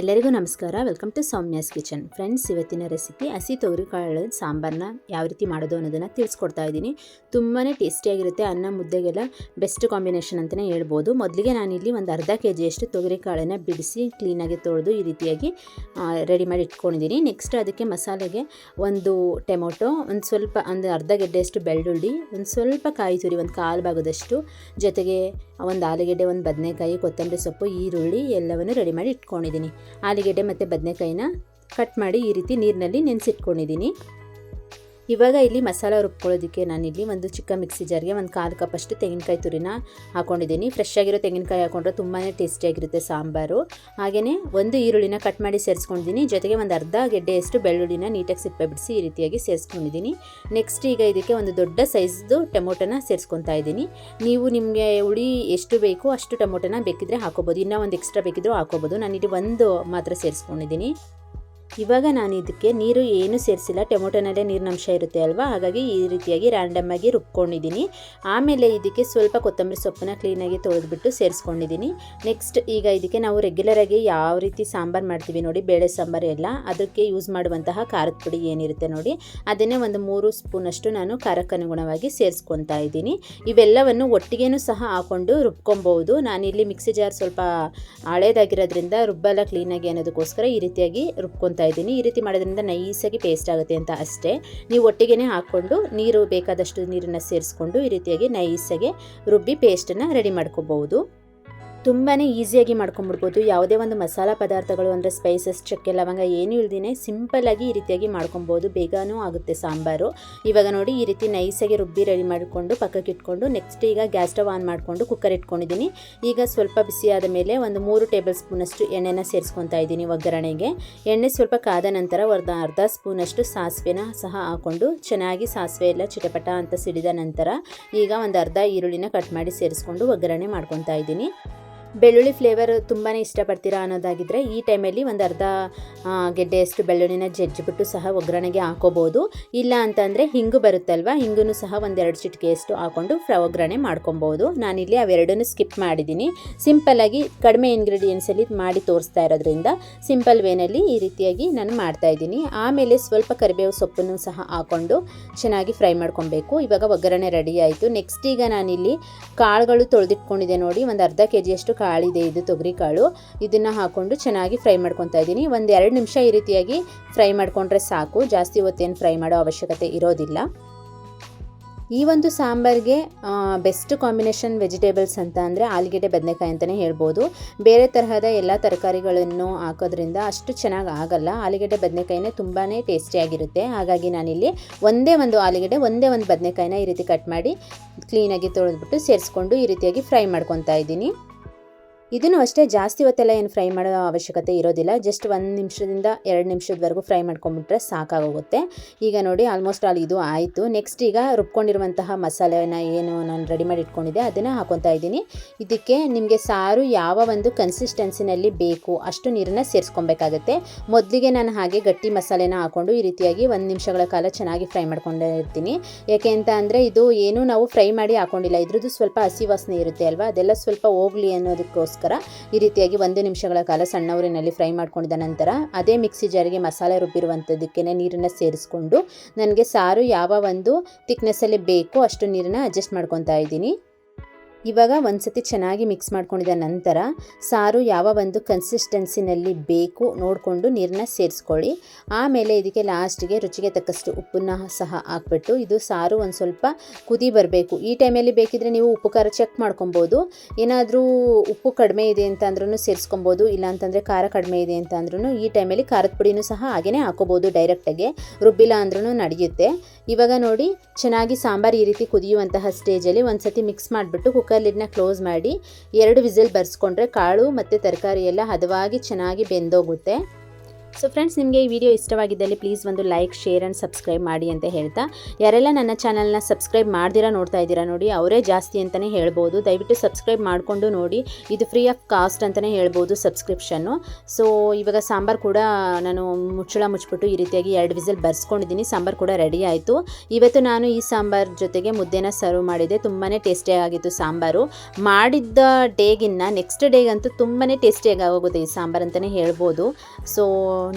ಎಲ್ಲರಿಗೂ ನಮಸ್ಕಾರ. Welcome to Soumya's kitchen friends ಇವತ್ತಿನ ರೆಸಿಪಿ ಹಸಿ ತೊಗರಿಕಾಳು ಸಾಂಬಾರನ್ನ ಯಾವ ರೀತಿ ಮಾಡೋದು ಅನ್ನೋದನ್ನು ತಿಳಿಸ್ಕೊಡ್ತಾ ಇದ್ದೀನಿ. ತುಂಬಾ ಟೇಸ್ಟಿಯಾಗಿರುತ್ತೆ ಅನ್ನ, ಮುದ್ದೆಗೆಲ್ಲ ಬೆಸ್ಟ್ ಕಾಂಬಿನೇಷನ್ ಅಂತಲೇ ಹೇಳ್ಬೋದು. ಮೊದಲಿಗೆ ನಾನಿಲ್ಲಿ ಒಂದು ಅರ್ಧ ಕೆ ಜಿಯಷ್ಟು ತೊಗರಿಕಾಳನ್ನು ಬಿಡಿಸಿ ಕ್ಲೀನಾಗಿ ತೊಳೆದು ಈ ರೀತಿಯಾಗಿ ರೆಡಿ ಮಾಡಿ ಇಟ್ಕೊಂಡಿದ್ದೀನಿ. ನೆಕ್ಸ್ಟ್ ಅದಕ್ಕೆ ಮಸಾಲೆಗೆ ಒಂದು ಟೊಮೊಟೊ, ಒಂದು ಸ್ವಲ್ಪ ಒಂದು ಅರ್ಧ ಗೆಡ್ಡೆಯಷ್ಟು ಬೆಳ್ಳುಳ್ಳಿ, ಒಂದು ಸ್ವಲ್ಪ ಕಾಯಿ ತುರಿ, ಒಂದು ಕಾಲು ಭಾಗದಷ್ಟು ಜೊತೆಗೆ ಒಂದು ಆಲೂಗೆಡ್ಡೆ, ಒಂದು ಬದನೆಕಾಯಿ, ಕೊತ್ತಂಬರಿ ಸೊಪ್ಪು, ಈರುಳ್ಳಿ ಎಲ್ಲವನ್ನು ರೆಡಿ ಮಾಡಿ ಇಟ್ಕೊಂಡಿದ್ದೀನಿ. ಆಲೂಗೆಡ್ಡೆ ಮತ್ತು ಬದನೆಕಾಯಿನ ಕಟ್ ಮಾಡಿ ಈ ರೀತಿ ನೀರಿನಲ್ಲಿ ನೆನೆಸಿಟ್ಕೊಂಡಿದ್ದೀನಿ. ಇವಾಗ ಇಲ್ಲಿ ಮಸಾಲ ರುಬ್ಕೊಳ್ಳೋದಕ್ಕೆ ನಾನಿಲ್ಲಿ ಒಂದು ಚಿಕ್ಕ ಮಿಕ್ಸಿ ಜಾರ್ಗೆ ಒಂದು ಕಾಲು ಕಪ್ಪಷ್ಟು ತೆಂಗಿನಕಾಯಿ ತುರಿನ ಹಾಕೊಂಡಿದ್ದೀನಿ. ಫ್ರೆಶ್ ಆಗಿರೋ ತೆಂಗಿನಕಾಯಿ ಹಾಕೊಂಡ್ರೆ ತುಂಬಾ ಟೇಸ್ಟಿಯಾಗಿರುತ್ತೆ ಸಾಂಬಾರು. ಹಾಗೆಯೇ ಒಂದು ಈರುಳ್ಳಿನ ಕಟ್ ಮಾಡಿ ಸೇರಿಸ್ಕೊಂಡಿದ್ದೀನಿ. ಜೊತೆಗೆ ಒಂದು ಅರ್ಧ ಗೆಡ್ಡೆಯಷ್ಟು ಬೆಳ್ಳುಳ್ಳಿನ ನೀಟಾಗಿ ಸಿಪ್ಪೆ ಬಿಡಿಸಿ ಈ ರೀತಿಯಾಗಿ ಸೇರಿಸ್ಕೊಂಡಿದ್ದೀನಿ. ನೆಕ್ಸ್ಟ್ ಈಗ ಇದಕ್ಕೆ ಒಂದು ದೊಡ್ಡ ಸೈಜ್ದು ಟೊಮೊಟೊನ ಸೇರಿಸ್ಕೊತಾ ಇದ್ದೀನಿ. ನೀವು ನಿಮಗೆ ಹುಳಿ ಎಷ್ಟು ಬೇಕು ಅಷ್ಟು ಟೊಮೊಟೊನ ಬೇಕಿದ್ರೆ ಹಾಕೋಬೋದು. ಇನ್ನೂ ಒಂದು ಎಕ್ಸ್ಟ್ರಾ ಬೇಕಿದ್ರೂ ಹಾಕೋಬೋದು. ಇಲ್ಲಿ ಒಂದು ಮಾತ್ರ ಸೇರಿಸ್ಕೊಂಡಿದ್ದೀನಿ. ಇವಾಗ ನಾನು ಇದಕ್ಕೆ ನೀರು ಏನು ಸೇರಿಸಿಲ್ಲ. ಟೊಮೊಟೊನಲ್ಲೇ ನೀರಿನಂಶ ಇರುತ್ತೆ ಅಲ್ವಾ? ಹಾಗಾಗಿ ಈ ರೀತಿಯಾಗಿ ರ್ಯಾಂಡಮ್ ಆಗಿ ರುಬ್ಕೊಂಡಿದ್ದೀನಿ. ಆಮೇಲೆ ಇದಕ್ಕೆ ಸ್ವಲ್ಪ ಕೊತ್ತಂಬರಿ ಸೊಪ್ಪನ್ನ ಕ್ಲೀನಾಗಿ ತೊಳೆದ್ಬಿಟ್ಟು ಸೇರಿಸ್ಕೊಂಡಿದ್ದೀನಿ. ನೆಕ್ಸ್ಟ್ ಈಗ ಇದಕ್ಕೆ ನಾವು ರೆಗ್ಯುಲರಾಗಿ ಯಾವ ರೀತಿ ಸಾಂಬಾರು ಮಾಡ್ತೀವಿ ನೋಡಿ, ಬೇಳೆ ಸಾಂಬಾರು ಎಲ್ಲ ಅದಕ್ಕೆ ಯೂಸ್ ಮಾಡುವಂತಹ ಖಾರದ ಪುಡಿ ಏನಿರುತ್ತೆ ನೋಡಿ, ಅದನ್ನೇ ಒಂದು ಮೂರು ಸ್ಪೂನಷ್ಟು ನಾನು ಖಾರಕ್ಕನುಗುಣವಾಗಿ ಸೇರಿಸ್ಕೊತಾ ಇದ್ದೀನಿ. ಇವೆಲ್ಲವನ್ನು ಒಟ್ಟಿಗೆನೂ ಸಹ ಹಾಕ್ಕೊಂಡು ರುಬ್ಕೊಬೋದು ನಾನಿಲ್ಲಿ ಮಿಕ್ಸಿ ಜಾರ್ ಸ್ವಲ್ಪ ಹಳೇದಾಗಿರೋದ್ರಿಂದ ರುಬ್ಬಲ್ಲ ಕ್ಲೀನಾಗಿ ಅನ್ನೋದಕ್ಕೋಸ್ಕರ ಈ ರೀತಿಯಾಗಿ ರುಬ್ಕೊತಾ ಇದ್ದೀನಿ. ಈ ರೀತಿ ಮಾಡೋದ್ರಿಂದ ನೈಸಾಗಿ ಪೇಸ್ಟ್ ಆಗುತ್ತೆ ಅಂತ ಅಷ್ಟೇ. ನೀವು ಒಟ್ಟಿಗೆನೆ ಹಾಕ್ಕೊಂಡು ನೀರು ಬೇಕಾದಷ್ಟು ನೀರನ್ನು ಸೇರಿಸ್ಕೊಂಡು ಈ ರೀತಿಯಾಗಿ ನೈಸಾಗಿ ರುಬ್ಬಿ ಪೇಸ್ಟನ್ನು ರೆಡಿ ಮಾಡ್ಕೋಬಹುದು ತುಂಬಾ ಈಸಿಯಾಗಿ ಮಾಡ್ಕೊಂಬಿಡ್ಬೋದು. ಯಾವುದೇ ಒಂದು ಮಸಾಲ ಪದಾರ್ಥಗಳು ಅಂದರೆ ಸ್ಪೈಸಸ್ ಚಕ್ಕೆ, ಲವಂಗ ಏನೂ ಇಲ್ದೇ ಸಿಂಪಲ್ಲಾಗಿ ಈ ರೀತಿಯಾಗಿ ಮಾಡ್ಕೊಬೋದು. ಬೇಗನೂ ಆಗುತ್ತೆ ಸಾಂಬಾರು. ಇವಾಗ ನೋಡಿ ಈ ರೀತಿ ನೈಸಾಗಿ ರುಬ್ಬಿ ರೆಡಿ ಮಾಡಿಕೊಂಡು ಪಕ್ಕಕ್ಕೆ ಇಟ್ಕೊಂಡು ನೆಕ್ಸ್ಟ್ ಈಗ ಗ್ಯಾಸ್ ಸ್ಟವ್ ಆನ್ ಮಾಡಿಕೊಂಡು ಕುಕ್ಕರ್ ಇಟ್ಕೊಂಡಿದ್ದೀನಿ. ಈಗ ಸ್ವಲ್ಪ ಬಿಸಿಯಾದ ಮೇಲೆ ಒಂದು ಮೂರು ಟೇಬಲ್ ಸ್ಪೂನಷ್ಟು ಎಣ್ಣೆನ ಸೇರಿಸ್ಕೊತಾ ಇದ್ದೀನಿ ಒಗ್ಗರಣೆಗೆ. ಎಣ್ಣೆ ಸ್ವಲ್ಪ ಕಾದ ನಂತರ ಅರ್ಧ ಅರ್ಧ ಸ್ಪೂನಷ್ಟು ಸಾಸಿವೆನ ಸಹ ಹಾಕ್ಕೊಂಡು ಚೆನ್ನಾಗಿ ಸಾಸಿವೆ ಎಲ್ಲ ಚಿಟಪಟ ಅಂತ ಸಿಡಿದ ನಂತರ ಈಗ ಒಂದು ಅರ್ಧ ಈರುಳ್ಳಿನ ಕಟ್ ಮಾಡಿ ಸೇರಿಸ್ಕೊಂಡು ಒಗ್ಗರಣೆ ಮಾಡ್ಕೊತಾ ಇದ್ದೀನಿ. ಬೆಳ್ಳುಳ್ಳಿ ಫ್ಲೇವರ್ ತುಂಬಾ ಇಷ್ಟಪಡ್ತೀರಾ ಅನ್ನೋದಾಗಿದ್ದರೆ ಈ ಟೈಮಲ್ಲಿ ಒಂದು ಅರ್ಧ ಗೆಡ್ಡೆಯಷ್ಟು ಬೆಳ್ಳುಳ್ಳಿನ ಜಜ್ಜಿಬಿಟ್ಟು ಸಹ ಒಗ್ಗರಣೆಗೆ ಹಾಕೋಬೋದು. ಇಲ್ಲ ಅಂತಂದರೆ ಹಿಂಗು ಬರುತ್ತಲ್ವ ಹಿಂಗೂ ಸಹ ಒಂದೆರಡು ಚಿಟಿಕೆಯಷ್ಟು ಹಾಕ್ಕೊಂಡು ಫ್ರ, ಒಗ್ಗರಣೆ ಮಾಡ್ಕೊಬೋದು. ನಾನಿಲ್ಲಿ ಅವೆರಡನ್ನೂ ಸ್ಕಿಪ್ ಮಾಡಿದ್ದೀನಿ. ಸಿಂಪಲ್ಲಾಗಿ ಕಡಿಮೆ ಇಂಗ್ರೀಡಿಯೆಂಟ್ಸಲ್ಲಿ ಮಾಡಿ ತೋರಿಸ್ತಾ ಇರೋದ್ರಿಂದ ಸಿಂಪಲ್ ವೇನಲ್ಲಿ ಈ ರೀತಿಯಾಗಿ ನಾನು ಮಾಡ್ತಾಯಿದ್ದೀನಿ ಆಮೇಲೆ ಸ್ವಲ್ಪ ಕರಿಬೇವು ಸೊಪ್ಪನ್ನು ಸಹ ಹಾಕ್ಕೊಂಡು ಚೆನ್ನಾಗಿ ಫ್ರೈ ಮಾಡ್ಕೊಬೇಕು. ಇವಾಗ ಒಗ್ಗರಣೆ ರೆಡಿ ಆಯಿತು. ನೆಕ್ಸ್ಟ್ ಈಗ ನಾನಿಲ್ಲಿ ಕಾಳುಗಳು ತೊಳೆದಿಟ್ಕೊಂಡಿದ್ದೆ ನೋಡಿ, ಒಂದು ಅರ್ಧ ಕೆ ಜಿಯಷ್ಟು ಕಾಳಿದೆ. ಇದು ತೊಗರಿ ಕಾಳು. ಇದನ್ನು ಹಾಕ್ಕೊಂಡು ಚೆನ್ನಾಗಿ ಫ್ರೈ ಮಾಡ್ಕೊತಾ ಇದ್ದೀನಿ. ಒಂದು ಎರಡು ನಿಮಿಷ ಈ ರೀತಿಯಾಗಿ ಫ್ರೈ ಮಾಡಿಕೊಂಡ್ರೆ ಸಾಕು. ಜಾಸ್ತಿ ಹೊತ್ತೇನು ಫ್ರೈ ಮಾಡೋ ಅವಶ್ಯಕತೆ ಇರೋದಿಲ್ಲ. ಈ ಒಂದು ಸಾಂಬಾರಿಗೆ ಬೆಸ್ಟ್ ಕಾಂಬಿನೇಷನ್ ವೆಜಿಟೇಬಲ್ಸ್ ಅಂತ ಅಂದರೆ ಆಲೂಗೆಡ್ಡೆ ಬದನೆಕಾಯಿ ಅಂತಲೇ ಹೇಳ್ಬೋದು. ಬೇರೆ ತರಹದ ಎಲ್ಲ ತರಕಾರಿಗಳನ್ನು ಹಾಕೋದ್ರಿಂದ ಅಷ್ಟು ಚೆನ್ನಾಗಿ ಆಗಲ್ಲ. ಆಲೂಗೆಡ್ಡೆ ಬದನೆಕಾಯಿನೇ ತುಂಬಾ ಟೇಸ್ಟಿಯಾಗಿರುತ್ತೆ ಹಾಗಾಗಿ ನಾನಿಲ್ಲಿ ಒಂದೇ ಒಂದು ಆಲೂಗೆಡ್ಡೆ, ಒಂದೇ ಒಂದು ಬದನೆಕಾಯಿನ ಈ ರೀತಿ ಕಟ್ ಮಾಡಿ ಕ್ಲೀನಾಗಿ ತೊಳೆದ್ಬಿಟ್ಟು ಸೇರಿಸ್ಕೊಂಡು ಈ ರೀತಿಯಾಗಿ ಫ್ರೈ ಮಾಡ್ಕೊತಾ ಇದ್ದೀನಿ. ಇದನ್ನು ಅಷ್ಟೇ ಜಾಸ್ತಿ ಹೊತ್ತೆಲ್ಲ ಏನು ಫ್ರೈ ಮಾಡೋ ಅವಶ್ಯಕತೆ ಇರೋದಿಲ್ಲ. ಜಸ್ಟ್ ಒಂದು ನಿಮಿಷದಿಂದ ಎರಡು ನಿಮಿಷದವರೆಗೂ ಫ್ರೈ ಮಾಡ್ಕೊಂಬಿಟ್ರೆ ಸಾಕಾಗೋಗುತ್ತೆ. ಈಗ ನೋಡಿ ಆಲ್ಮೋಸ್ಟ್ ಆಲ್ ಇದು ಆಯಿತು. ನೆಕ್ಸ್ಟ್ ಈಗ ರುಬ್ಕೊಂಡಿರುವಂತಹ ಮಸಾಲೆನ ಏನು ನಾನು ರೆಡಿ ಮಾಡಿ ಇಟ್ಕೊಂಡಿದ್ದೆ ಅದನ್ನು ಹಾಕೊತಾ ಇದ್ದೀನಿ. ಇದಕ್ಕೆ ನಿಮಗೆ ಸಾರು ಯಾವ ಒಂದು ಕನ್ಸಿಸ್ಟೆನ್ಸಿನಲ್ಲಿ ಬೇಕು ಅಷ್ಟು ನೀರನ್ನು ಸೇರಿಸ್ಕೊಬೇಕಾಗತ್ತೆ. ಮೊದಲಿಗೆ ನಾನು ಹಾಗೆ ಗಟ್ಟಿ ಮಸಾಲೆನ ಹಾಕ್ಕೊಂಡು ಈ ರೀತಿಯಾಗಿ ಒಂದು ನಿಮಿಷಗಳ ಕಾಲ ಚೆನ್ನಾಗಿ ಫ್ರೈ ಮಾಡ್ಕೊಂಡಿರ್ತೀನಿ ಯಾಕೆ ಅಂತ ಅಂದರೆ ಇದು ಏನು ನಾವು ಫ್ರೈ ಮಾಡಿ ಹಾಕೊಂಡಿಲ್ಲ. ಇದ್ರದ್ದು ಸ್ವಲ್ಪ ಹಸಿ ವಾಸನೆ ಇರುತ್ತೆ ಅಲ್ವಾ? ಅದೆಲ್ಲ ಸ್ವಲ್ಪ ಹೋಗಲಿ ಅನ್ನೋದಕ್ಕೋಸ್ಕರ ಈ ರೀತಿಯಾಗಿ ಒಂದು ನಿಮಿಷಗಳ ಕಾಲ ಸಣ್ಣ ಊರಿನಲ್ಲಿ ಫ್ರೈ ಮಾಡ್ಕೊಂಡಿದ ನಂತರ ಅದೇ ಮಿಕ್ಸಿ ಜಾರಿಗೆ ಮಸಾಲೆ ರುಬ್ಬಿರುವಂಥದ್ದಕ್ಕೆ ನೀರನ್ನು ಸೇರಿಸ್ಕೊಂಡು ನನಗೆ ಸಾರು ಯಾವ ಒಂದು ತಿಕ್ನೆಸ್ಸಲ್ಲಿ ಬೇಕೋ ಅಷ್ಟು ನೀರನ್ನು ಅಡ್ಜಸ್ಟ್ ಮಾಡ್ಕೊತಾ ಇದ್ದೀನಿ. ಇವಾಗ ಒಂದು ಸತಿ ಚೆನ್ನಾಗಿ ಮಿಕ್ಸ್ ಮಾಡ್ಕೊಂಡಿದ ನಂತರ ಸಾರು ಯಾವ ಒಂದು ಕನ್ಸಿಸ್ಟೆನ್ಸಿನಲ್ಲಿ ಬೇಕು ನೋಡಿಕೊಂಡು ನೀರನ್ನ ಸೇರಿಸ್ಕೊಳ್ಳಿ. ಆಮೇಲೆ ಇದಕ್ಕೆ ಲಾಸ್ಟಿಗೆ ರುಚಿಗೆ ತಕ್ಕಷ್ಟು ಉಪ್ಪನ್ನ ಸಹ ಹಾಕ್ಬಿಟ್ಟು ಇದು ಸಾರು ಒಂದು ಸ್ವಲ್ಪ ಕುದಿ ಬರಬೇಕು. ಈ ಟೈಮಲ್ಲಿ ಬೇಕಿದ್ರೆ ನೀವು ಉಪ್ಪು ಖಾರ ಚೆಕ್ ಮಾಡ್ಕೊಬೋದು. ಏನಾದರೂ ಉಪ್ಪು ಕಡಿಮೆ ಇದೆ ಅಂತ ಅಂದ್ರೂ ಸೇರಿಸ್ಕೊಬೋದು, ಇಲ್ಲ ಅಂತಂದರೆ ಖಾರ ಕಡಿಮೆ ಇದೆ ಅಂತ ಅಂದ್ರೂ ಈ ಟೈಮಲ್ಲಿ ಖಾರದ ಪುಡಿನೂ ಸಹ ಹಾಗೆಯೇ ಹಾಕೋಬೋದು ಡೈರೆಕ್ಟಾಗೆ ರುಬ್ಬಿಲ್ಲ ಅಂದ್ರೂ ನಡೆಯುತ್ತೆ. ಇವಾಗ ನೋಡಿ, ಚೆನ್ನಾಗಿ ಸಾಂಬಾರು ಈ ರೀತಿ ಕುದಿಯುವಂತಹ ಸ್ಟೇಜಲ್ಲಿ ಒಂದು ಸತಿ ಮಿಕ್ಸ್ ಮಾಡಿಬಿಟ್ಟು ಕುಕ್ಕರ್ ಲಿಡ್ನ ಕ್ಲೋಸ್ ಮಾಡಿ ಎರಡು ವಿಸಿಲ್ ಬರ್ಸ್ಕೊಂಡ್ರೆ ಕಾಳು ಮತ್ತು ತರಕಾರಿ ಎಲ್ಲ ಹದವಾಗಿ ಚೆನ್ನಾಗಿ ಬೆಂದೋಗುತ್ತೆ. ಸೊ ಫ್ರೆಂಡ್ಸ್ ನಿಮಗೆ ಈ ವಿಡಿಯೋ ಇಷ್ಟವಾಗಿದ್ದಲ್ಲಿ ಪ್ಲೀಸ್ ಒಂದು ಲೈಕ್ ಶೇರ್ ಆ್ಯಂಡ್ ಸಬ್ಸ್ಕ್ರೈಬ್ ಮಾಡಿ ಅಂತ ಹೇಳ್ತಾ. ಯಾರೆಲ್ಲ ನನ್ನ ಚಾನಲ್ನ ಸಬ್ಸ್ಕ್ರೈಬ್ ಮಾಡ್ದಿರ, ನೋಡ್ತಾ ಇದ್ದೀರಾ ನೋಡಿ, ಅವರೇ ಜಾಸ್ತಿ ಅಂತಲೇ ಹೇಳ್ಬೋದು. ದಯವಿಟ್ಟು ಸಬ್ಸ್ಕ್ರೈಬ್ ಮಾಡಿಕೊಂಡು ನೋಡಿ, ಇದು ಫ್ರೀ ಆಫ್ ಕಾಸ್ಟ್ ಅಂತಲೇ ಹೇಳ್ಬೋದು ಸಬ್ಸ್ಕ್ರಿಪ್ಷನ್ನು ಸೊ ಇವಾಗ ಸಾಂಬಾರು ಕೂಡ ನಾನು ಮುಚ್ಚಳ ಮುಚ್ಚಿಬಿಟ್ಟು ಈ ರೀತಿಯಾಗಿ ಎರಡು ವಿಸಲ್ ಬರ್ಸ್ಕೊಂಡಿದ್ದೀನಿ, ಸಾಂಬಾರು ಕೂಡ ರೆಡಿ ಆಯಿತು. ಇವತ್ತು ನಾನು ಈ ಸಾಂಬಾರ್ ಜೊತೆಗೆ ಮುದ್ದೆನ ಸರ್ವ್ ಮಾಡಿದೆ ತುಂಬಾ ಟೇಸ್ಟಿಯಾಗಿತ್ತು ಸಾಂಬಾರು. ಮಾಡಿದ್ದ ಡೇಗಿನ್ನ ನೆಕ್ಸ್ಟ್ ಡೇಗಂತೂ ತುಂಬಾ ಟೇಸ್ಟಿಯಾಗಿ ಆಗೋಗುತ್ತೆ ಈ ಸಾಂಬಾರು ಅಂತಲೇ ಹೇಳ್ಬೋದು. ಸೊ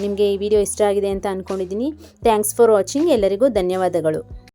ನಿಮಗೆ ಈ ವಿಡಿಯೋ ಇಷ್ಟ ಆಗಿದೆ ಅಂತ ಅಂದ್ಕೊಂಡಿದ್ದೀನಿ ಥ್ಯಾಂಕ್ಸ್ ಫಾರ್ ವಾಚಿಂಗ್ ಎಲ್ಲರಿಗೂ ಧನ್ಯವಾದಗಳು.